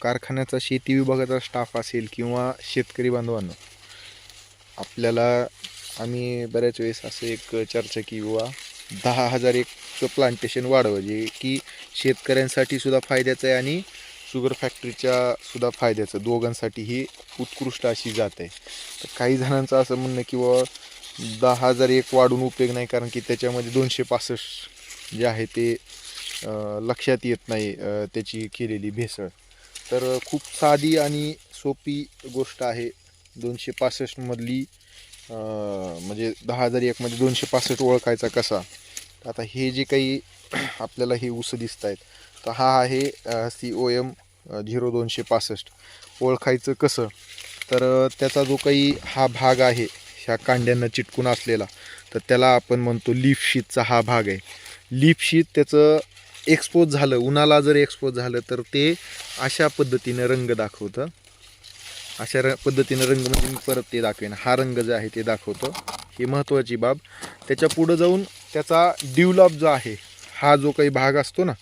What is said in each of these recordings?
कारखान्याचा शेती विभागाचा स्टाफ असेल किंवा शेतकरी बांधवांनो आपल्याला आम्ही बऱ्याच वेळेस असं एक चर्चा की बुवा दहा हजार एकचं प्लांटेशन वाढवं जे की शेतकऱ्यांसाठी सुद्धा फायद्याचं आहे आणि शुगर फॅक्टरीच्या सुद्धा फायद्याचं दोघांसाठी ही उत्कृष्ट अशी जात आहे. तर काही जणांचं असं म्हणणं की बुवा दहा हजार एक वाढून उपयोग नाही कारण की त्याच्यामध्ये दोनशे पासष्ट जे आहे ते लक्षात येत नाही त्याची केलेली भेसळ. तर खूप साधी आणि सोपी गोष्ट आहे दोनशे पासष्टमधली म्हणजे दहा हजार एकमध्ये दोनशे पासष्ट ओळखायचा कसा? आता हे जे काही आपल्याला हे ऊस दिसत आहेत तर हा आहे सी ओ एम झिरो दोनशे पासष्ट. ओळखायचं कसं? तर त्याचा जो काही हा भाग आहे ह्या कांड्यांना चिटकून असलेला तर त्याला आपण म्हणतो लीफ हा भाग आहे. लीफ शीत त्याचं एक्सपोज झालं उन्हाला जर एक्सपोज झालं तर ते अशा पद्धतीनं रंग दाखवतं. अशा र पद्धतीनं रंग म्हणजे मी परत ते दाखवेन. हा रंग जो आहे ते दाखवतं. ही महत्त्वाची बाब. त्याच्या पुढं जाऊन त्याचा डिवलॉप जो आहे हा जो काही भाग असतो ना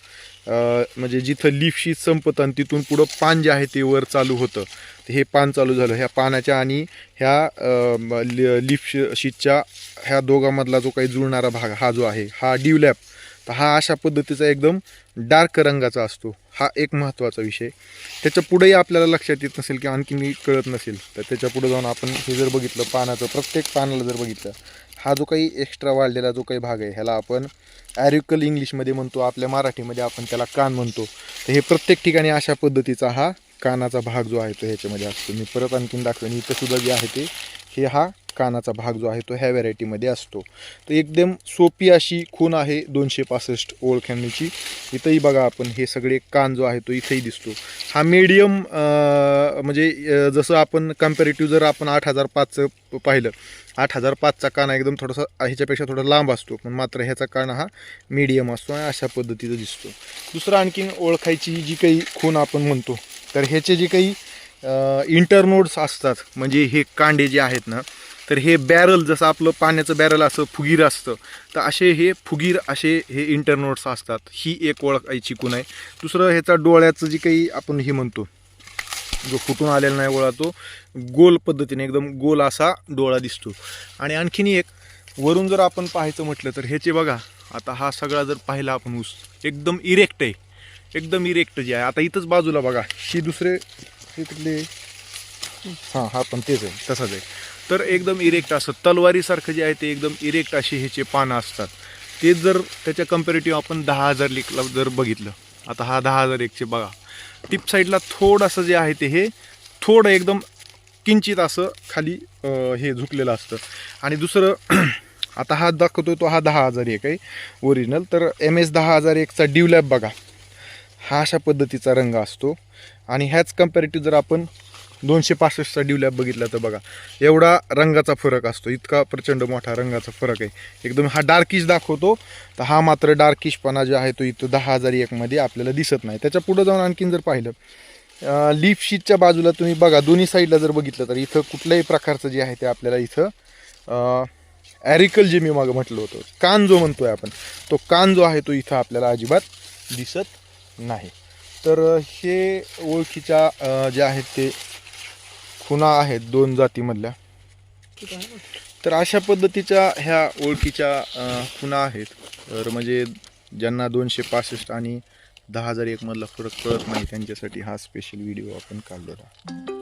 म्हणजे जिथं लिफशी संपतं आणि तिथून पुढं पान जे आहे ते वर चालू होतं. तर हे पान चालू झालं. ह्या पानाच्या आणि ह्या लिफ शीटच्या ह्या दोघांमधला जो काही जुळणारा भाग हा जो आहे हा डिवलॅप तर हा अशा पद्धतीचा एकदम डार्क रंगाचा असतो. हा एक महत्त्वाचा विषय. त्याच्या पुढेही आपल्याला लक्षात येत नसेल किंवा आणखी कळत नसेल तर त्याच्या पुढे जाऊन आपण हे जर बघितलं पानाचं प्रत्येक पानाला जर बघितलं हा जो काही एक्स्ट्रा वाढलेला जो काही भाग आहे ह्याला आपण ॲरिकल इंग्लिशमध्ये म्हणतो आपल्या मराठीमध्ये आपण त्याला कान म्हणतो. तर हे प्रत्येक ठिकाणी अशा पद्धतीचा हा कानाचा भाग जो आहे तो ह्याच्यामध्ये असतो. मी परत आणखीन दाखवेन. इथं सुद्धा जे आहे ते हे हा कानाचा भाग जो आहे तो ह्या व्हरायटीमध्ये असतो. तर एकदम सोपी अशी खून आहे दोनशे पासष्ट ओळखण्याची इथंही बघा आपण हे सगळे कान जो आहे तो इथंही दिसतो. हा मीडियम म्हणजे जसं आपण कम्पॅरेटिव्ह जर आपण आठ हजार पाचचं पाहिलं आठ हजार पाचचा काना एकदम थोडासा ह्याच्यापेक्षा थोडा लांब असतो पण मात्र ह्याचा काना हा मीडियम असतो आणि अशा पद्धतीचा दिसतो. दुसरं आणखीन ओळखायची जी काही खून आपण म्हणतो तर ह्याचे जे काही इंटरनोड्स असतात म्हणजे हे कांडे जे आहेत ना तर हे बॅरल जसं आपलं पाण्याचं बॅरल असतं फुगीर असतं तर असे हे फुगीर असे हे इंटरनोट्स असतात. ही एक ओळखायची खूण आहे. दुसरं ह्याचा डोळ्याचं जी काही आपण हे म्हणतो जो फुटून आलेला नाही ओळा तो गोल पद्धतीने एकदम गोल असा डोळा दिसतो. आणि आणखीन एक वरून जर आपण पाहायचं म्हटलं तर ह्याचे बघा आता हा सगळा जर पाहिला आपण ऊस एकदम इरेक्ट आहे. एकदम इरेक्ट जे आहे. आता इथंच बाजूला बघा ही दुसरे हे कुठले हां हा पण तेच आहे तसाच आहे. तर एकदम इरेक्ट असं तलवारीसारखं जे आहे ते एकदम इरेक्ट असे ह्याचे पानं असतात. ते जर त्याच्या कम्पॅरेटिव्ह आपण दहा हजार लिखला जर बघितलं आता हा दहा हजार एकचे बघा. टिप साईडला थोडंसं जे आहे ते हे थोडं एकदम किंचित असं खाली हे झुकलेलं असतं. आणि दुसरं आता हा दाखवतो तो हा दहा हजार एक आहे ओरिजिनल तर एम एस दहा हजार एकचा ड्यूलॅप बघा. हा अशा पद्धतीचा रंग असतो. आणि ह्याच कम्पॅरेटिव्ह जर आपण दोनशे पासष्टचा डिवलॅप बघितला तर बघा. एवढा रंगाचा फरक असतो. इतका प्रचंड मोठा रंगाचा फरक आहे. एकदम हा डार्किश दाखवतो. तर हा मात्र डार्किशपणा जो आहे तो इथं दहा हजार एकमध्ये आपल्याला दिसत नाही. त्याच्या पुढं जाऊन आणखीन जर पाहिलं लीफ शीटच्या बाजूला तुम्ही बघा दोन्ही साईडला जर बघितलं तर इथं कुठल्याही प्रकारचं जे आहे ते आपल्याला इथं ॲरिकल जे मी मागं म्हटलं होतं कान जो म्हणतो आहे आपण तो कान जो आहे तो इथं आपल्याला अजिबात दिसत नाही. तर हे ओळखीच्या जे आहेत ते खुणा आहेत दोन जातीमधल्या. तर अशा पद्धतीच्या ह्या ओळखीच्या खुणा आहेत. तर म्हणजे ज्यांना दोनशे पासष्ट आणि दहा हजार एकमधला फरक कळत नाही त्यांच्यासाठी हा स्पेशल व्हिडिओ आपण काढलेला.